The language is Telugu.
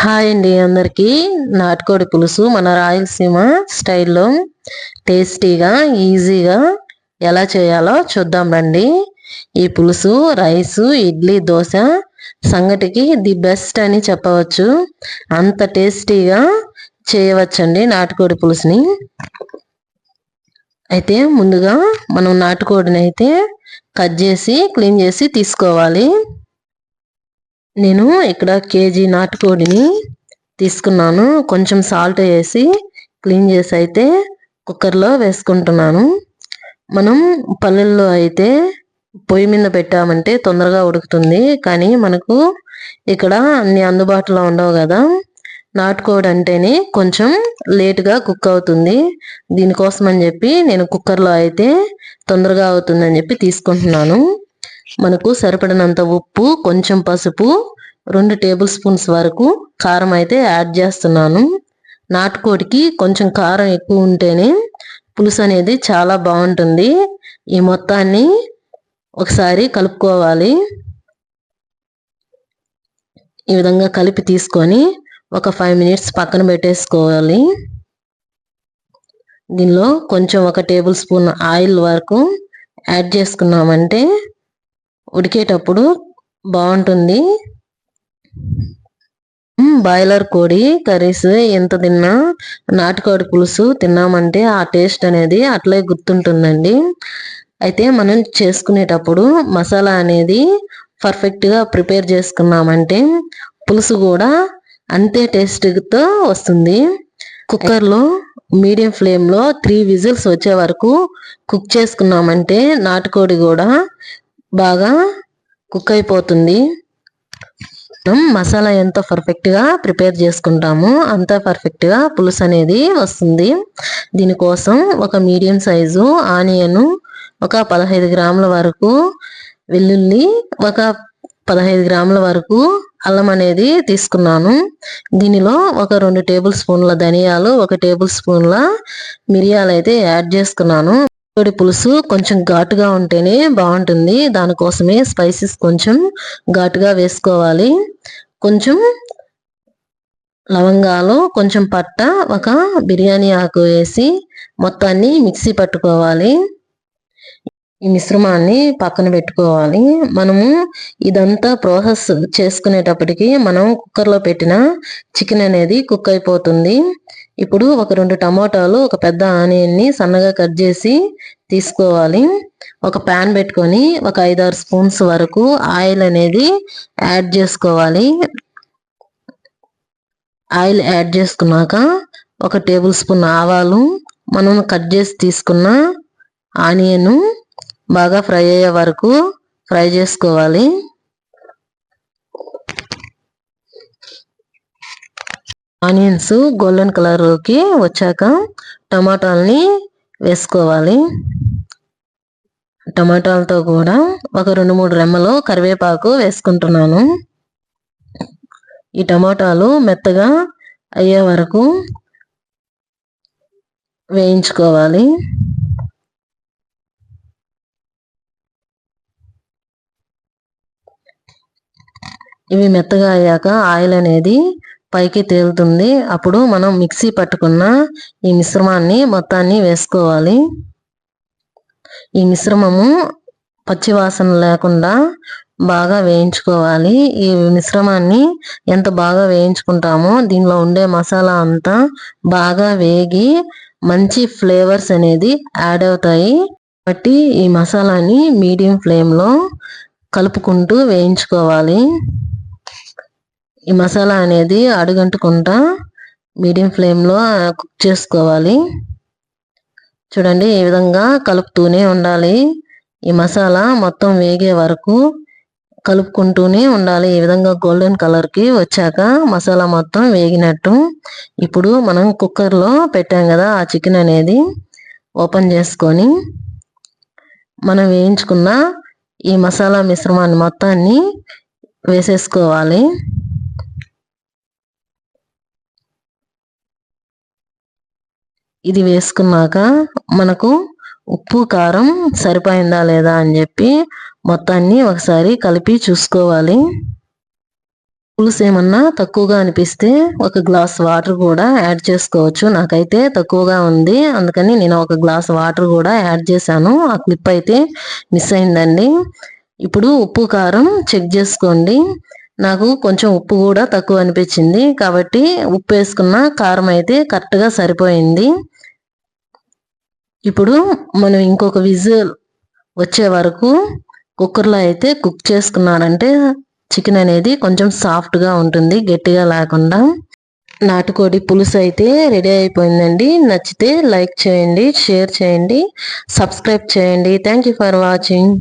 హాయ్ అండి అందరికీ. నాటుకోడి పులుసు మన రాయలసీమ స్టైల్లో టేస్టీగా ఈజీగా ఎలా చేయాలో చూద్దాం రండి. ఈ పులుసు రైసు ఇడ్లీ దోశ సంగటికి ది బెస్ట్ అని చెప్పవచ్చు. అంత టేస్టీగా చేయవచ్చండి నాటుకోడి పులుసుని. అయితే ముందుగా మనం నాటుకోడిని అయితే కట్ చేసి క్లీన్ చేసి తీసుకోవాలి. నేను ఇక్కడ కేజీ నాటుకోడిని తీసుకున్నాను. కొంచెం సాల్ట్ వేసి క్లీన్ చేసి అయితే కుక్కర్లో వేసుకుంటున్నాను. మనం పల్లెల్లో అయితే పొయ్యి మీద పెట్టామంటే తొందరగా ఉడుకుతుంది. కానీ మనకు ఇక్కడ అన్ని అందుబాటులో ఉండవు కదా. నాటుకోడి అంటేనే కొంచెం లేటుగా కుక్ అవుతుంది. దీనికోసం అని చెప్పి నేను కుక్కర్లో అయితే తొందరగా అవుతుందని చెప్పి తీసుకుంటున్నాను. మనకు సరిపడినంత ఉప్పు కొంచెం పసుపు రెండు టేబుల్ స్పూన్స్ వరకు కారం అయితే యాడ్ చేస్తున్నాను. నాటుకోడికి కొంచెం కారం ఎక్కువ ఉంటేనే పులుసు అనేది చాలా బాగుంటుంది. ఈ మొత్తాన్ని ఒకసారి కలుపుకోవాలి. ఈ విధంగా కలిపి తీసుకొని ఒక ఫైవ్ మినిట్స్ పక్కన పెట్టేసుకోవాలి. దీనిలో కొంచెం ఒక టేబుల్ స్పూన్ ఆయిల్ వరకు యాడ్ చేసుకున్నామంటే ఉడికేటప్పుడు బాగుంటుంది. బాయిలర్ కోడి కర్రీస్ ఎంత తిన్నా నాటుకోడి పులుసు తిన్నామంటే ఆ టేస్ట్ అనేది అట్లే గుర్తుంటుందండి. అయితే మనం చేసుకునేటప్పుడు మసాలా అనేది పర్ఫెక్ట్గా ప్రిపేర్ చేసుకున్నామంటే పులుసు కూడా అంతే టేస్ట్తో వస్తుంది. కుక్కర్లో మీడియం ఫ్లేమ్లో త్రీ విజిల్స్ వచ్చే వరకు కుక్ చేసుకున్నామంటే నాటుకోడి కూడా బాగా కుక్ అయిపోతుంది. మసాలా ఎంత పర్ఫెక్ట్గా ప్రిపేర్ చేసుకుంటామో అంత పర్ఫెక్ట్గా పులుసు అనేది వస్తుంది. దీనికోసం ఒక మీడియం సైజు ఆనియన్ ఒక పదహైదు గ్రాముల వరకు వెల్లుల్లి ఒక పదహైదు గ్రాముల వరకు అల్లం అనేది తీసుకున్నాను. దీనిలో ఒక రెండు టేబుల్ స్పూన్ల ధనియాలు ఒక టేబుల్ స్పూన్ల మిరియాలు అయితే యాడ్ చేసుకున్నాను. పొడి పులుసు కొంచెం ఘాటుగా ఉంటేనే బాగుంటుంది. దానికోసమే స్పైసెస్ కొంచెం ఘాటుగా వేసుకోవాలి. కొంచెం లవంగాలు కొంచెం పట్ట ఒక బిర్యానీ ఆకు వేసి మొత్తాన్ని మిక్సీ పట్టుకోవాలి. ఈ మిశ్రమాన్ని పక్కన పెట్టుకోవాలి. మనము ఇదంతా ప్రాసెస్ చేసుకునేటప్పటికి మనం కుక్కర్లో పెట్టిన చికెన్ అనేది కుక్ అయిపోతుంది. ఇప్పుడు ఒక రెండు టమాటాలు ఒక పెద్ద ఆనియన్ని సన్నగా కట్ చేసి తీసుకోవాలి. ఒక ప్యాన్ పెట్టుకొని ఒక ఐదారు స్పూన్స్ వరకు ఆయిల్ అనేది యాడ్ చేసుకోవాలి. ఆయిల్ యాడ్ చేసుకున్నాక ఒక టేబుల్ స్పూన్ ఆవాలు మనం కట్ చేసి తీసుకున్న ఆనియన్ బాగా ఫ్రై అయ్యే వరకు ఫ్రై చేసుకోవాలి. ఆనియన్స్ గోల్డెన్ కలర్కి వచ్చాక టమాటాలని వేసుకోవాలి. టమాటాలతో కూడా ఒక రెండు మూడు రెమ్మలు కరివేపాకు వేసుకుంటున్నాను. ఈ టమాటాలు మెత్తగా అయ్యే వరకు వేయించుకోవాలి. ఇవి మెత్తగా అయ్యాక ఆయిల్ అనేది పైకి తేలుతుంది. అప్పుడు మనం మిక్సీ పట్టుకున్న ఈ మిశ్రమాన్ని మొత్తాన్ని వేసుకోవాలి. ఈ మిశ్రమము పచ్చివాసన లేకుండా బాగా వేయించుకోవాలి. ఈ మిశ్రమాన్ని ఎంత బాగా వేయించుకుంటామో దీనిలో ఉండే మసాలా అంతా బాగా వేగి మంచి ఫ్లేవర్స్ అనేది యాడ్ అవుతాయి. కాబట్టి ఈ మసాలాని మీడియం ఫ్లేమ్లో కలుపుకుంటూ వేయించుకోవాలి. ఈ మసాలా అనేది అడుగంటుకుంటా మీడియం ఫ్లేమ్లో కుక్ చేసుకోవాలి. చూడండి ఈ విధంగా కలుపుతూనే ఉండాలి. ఈ మసాలా మొత్తం వేగే వరకు కలుపుకుంటూనే ఉండాలి. ఈ విధంగా గోల్డెన్ కలర్కి వచ్చాక మసాలా మొత్తం వేగినట్టు. ఇప్పుడు మనం కుక్కర్లో పెట్టాం కదా ఆ చికెన్ అనేది ఓపెన్ చేసుకొని మనం వేయించుకున్న ఈ మసాలా మిశ్రమాన్ని మొత్తాన్ని వేసేసుకోవాలి. ఇది వేసుకున్నాక మనకు ఉప్పు కారం సరిపోయిందా లేదా అని చెప్పి మొత్తాన్ని ఒకసారి కలిపి చూసుకోవాలి. పులుసు ఏమన్నా తక్కువగా అనిపిస్తే ఒక గ్లాస్ వాటర్ కూడా యాడ్ చేసుకోవచ్చు. నాకైతే తక్కువగా ఉంది. అందుకని నేను ఒక గ్లాస్ వాటర్ కూడా యాడ్ చేశాను. ఆ క్లిప్ అయితే మిస్ అయిందండి. ఇప్పుడు ఉప్పు కారం చెక్ చేసుకోండి. నాకు కొంచెం ఉప్పు కూడా తక్కువ అనిపించింది. కాబట్టి ఉప్పు వేసుకున్న కారం అయితే కరెక్ట్గా సరిపోయింది. ఇప్పుడు మనం ఇంకొక విజిల్ వచ్చే వరకు కుక్కర్లో అయితే కుక్ చేసుకున్నారంటే చికెన్ అనేది కొంచెం సాఫ్ట్గా ఉంటుంది గట్టిగా లేకుండా. నాటుకోడి పులుసు అయితే రెడీ అయిపోయిందండి. నచ్చితే లైక్ చేయండి షేర్ చేయండి సబ్స్క్రైబ్ చేయండి. Thank you for watching.